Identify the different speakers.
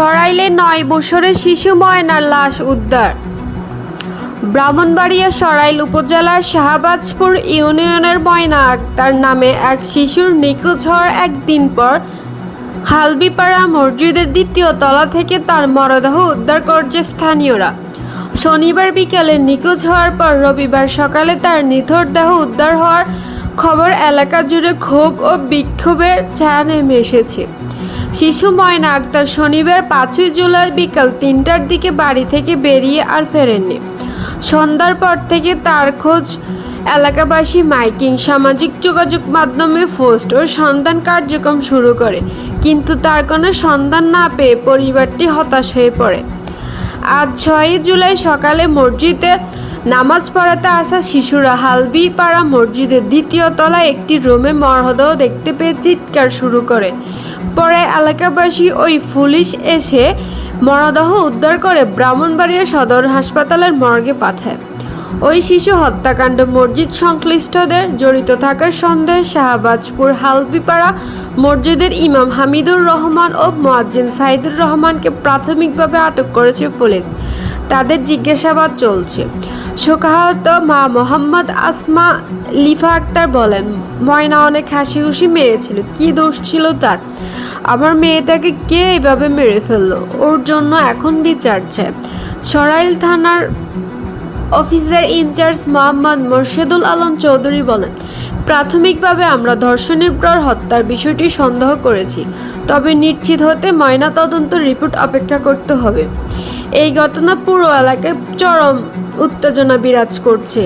Speaker 1: সরাইলে নয় বছরের শিশু ময়নার লাশ উদ্ধার। ব্রাহ্মণবাড়িয়া সরাইল উপজেলার শাহবাজপুর ইউনিয়নের ময়না আক্তার নামে এক শিশুর নিখোঁজ হওয়ার একদিন পর হালবিপাড়া মসজিদের দ্বিতীয় তলা থেকে তার মরদেহ উদ্ধার করছে স্থানীয়রা। শনিবার বিকেলে নিখোঁজ হওয়ার পর রবিবার সকালে তার নিথর দেহ উদ্ধার হওয়ার খবর এলাকা জুড়ে ক্ষোভ ও বিক্ষোভের ছায়া নেমে এসেছে। শিশু ময়না আক্তার শনিবার পাঁচই জুলাই বিকাল তিনটার দিকে বাড়ি থেকে বেরিয়ে আর ফেরেননি। সন্ধ্যার পর থেকে তার খোঁজ এলাকাবাসী মাইকিং, সামাজিক যোগাযোগ মাধ্যমে পোস্ট ও সন্ধান কার্যক্রম শুরু করে, কিন্তু তার কোনো সন্ধান না পেয়ে পরিবারটি হতাশ হয়ে পড়ে। আজ ছয়ই জুলাই সকালে মসজিদে নামাজ পড়াতে আসা শিশুরা হালবি পাড়া মসজিদের দ্বিতীয় তলায় একটি রুমে মরদেহ দেখতে পেয়ে চিৎকার শুরু করে। পরে এলাকাবাসী ওই পুলিশ এসে মরদেহ উদ্ধার করে ব্রাহ্মণবাড়িয়া সদর হাসপাতালের মর্গে পাঠায়। ওই শিশু হত্যাকাণ্ড মসজিদ সংশ্লিষ্টদের জড়িত থাকার সন্দেহে শাহবাজপুর হালপিপাড়া মসজিদের ইমাম হামিদুর রহমান ও মোয়াজ্জিন সাইদুর রহমানকে প্রাথমিকভাবে আটক করেছে পুলিশ। তাদের জিজ্ঞাসাবাদ চলছে। শোকাহত মা মোহাম্মদ আসমা লিফা আক্তার বলেন, ময়না অনেক হাসি খুশি মেয়ে ছিল, কি দোষ ছিল তার? আমার মেয়েটাকে কে এইভাবে মেরে ফেলল? ওর জন্য এখন বিচার চায় সরাইল থানার officer in charge Mohammad Morshedul Alam Chowdhury বলেন, প্রাথমিকভাবে আমরা ধর্ষণের পর হত্যার বিষয়টি সন্দেহ করেছি, তবে নিশ্চিত হতে ময়না তদন্ত রিপোর্ট অপেক্ষা করতে হবে। এই ঘটনা পুরো এলাকায় চরম উত্তেজনা বিরাজ করছে।